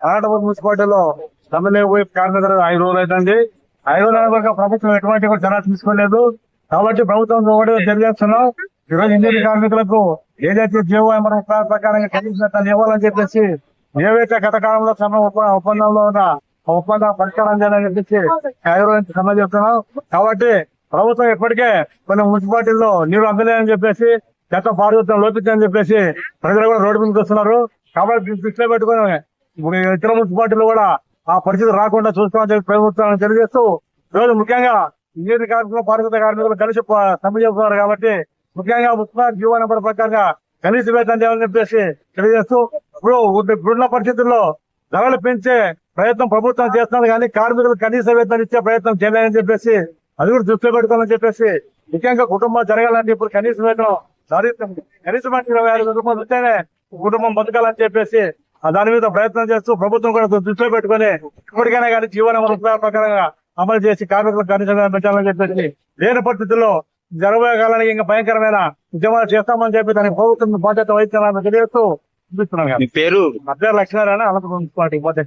అనంతపురం మున్సిపాలిటీలో ముసలి కార్మికుల ఐక్యత ఐదు రోజులు అవుతుంది. ఐదు రోజుల వరకు ప్రభుత్వం ఎటువంటి కూడా జనా తీసుకోలేదు. కాబట్టి ప్రభుత్వం కూడా తెలియజేస్తున్నాం. ఈరోజు ఇంజనీరింగ్ కార్మికులకు ఏదైతే జీవో ప్రకారంగా కనీసం ఇవ్వాలని చెప్పేసి ఏవైతే గత కాలంలో సమ ఒప్ప- ఒప్పందంలో ఉన్న ఒప్పందం పరిష్కారం చేయాలని చెప్పేసి సమ్మె చేస్తున్నాం కాబట్టి ప్రభుత్వం ఇప్పటికే కొన్ని మున్సిపాలిటీల్లో నీరు అందలేదని చెప్పేసి చెత్త పారుదత్వం లోపించని చెప్పేసి ప్రజలు కూడా రోడ్డు మీదకి వస్తున్నారు. కాబట్టి దృష్టిలో పెట్టుకుని ఇతర మున్సిపాలిటీలు కూడా ఆ పరిస్థితి రాకుండా చూస్తామని చెప్పి ప్రభుత్వాన్ని తెలియజేస్తూ ఈ రోజు ముఖ్యంగా ఇంజనీరింగ్ కార్మికులు పారిశుద్ధ కార్మికులు కలిసి సమ్మె చేస్తున్నారు కాబట్టి ముఖ్యంగా మున్సిపల్ జీవో నెంబర్ ప్రకారంగా కనీస వేతనం చేయాలని చెప్పేసి తెలియజేస్తూ ఇప్పుడు ఇప్పుడున్న పరిస్థితుల్లో ధరలు పెంచే ప్రయత్నం ప్రభుత్వం చేస్తున్నది కానీ కార్మికులు కనీస వేతనం ఇచ్చే ప్రయత్నం చేయలేదని చెప్పేసి అది కూడా దృష్టిలో పెట్టుకోవాలని చెప్పేసి ముఖ్యంగా కుటుంబం జరగాలంటే ఇప్పుడు కనీస వేతనం కనీసం ఇరవై ఐదు రూపాయలు ఉంటేనే కుటుంబం బతకాలని చెప్పేసి దాని మీద ప్రయత్నం చేస్తూ ప్రభుత్వం కూడా దృష్టిలో పెట్టుకొని ఇప్పటికైనా కానీ జీవన ప్రకారంగా అమలు చేసి కార్మికులకు కనీస పెంచాలని చెప్పేసి లేని పరిస్థితుల్లో జరగబోయే కాలానికి ఇంకా భయంకరమైన ఉద్యమాలు చేస్తామని చెప్పి దానికి ప్రభుత్వం బాధ్యత వహించాలని తెలియజేస్తూ మీ పేరు? మధ్య లక్ష్మీనారాయణ అనంతపురం బాధ్యత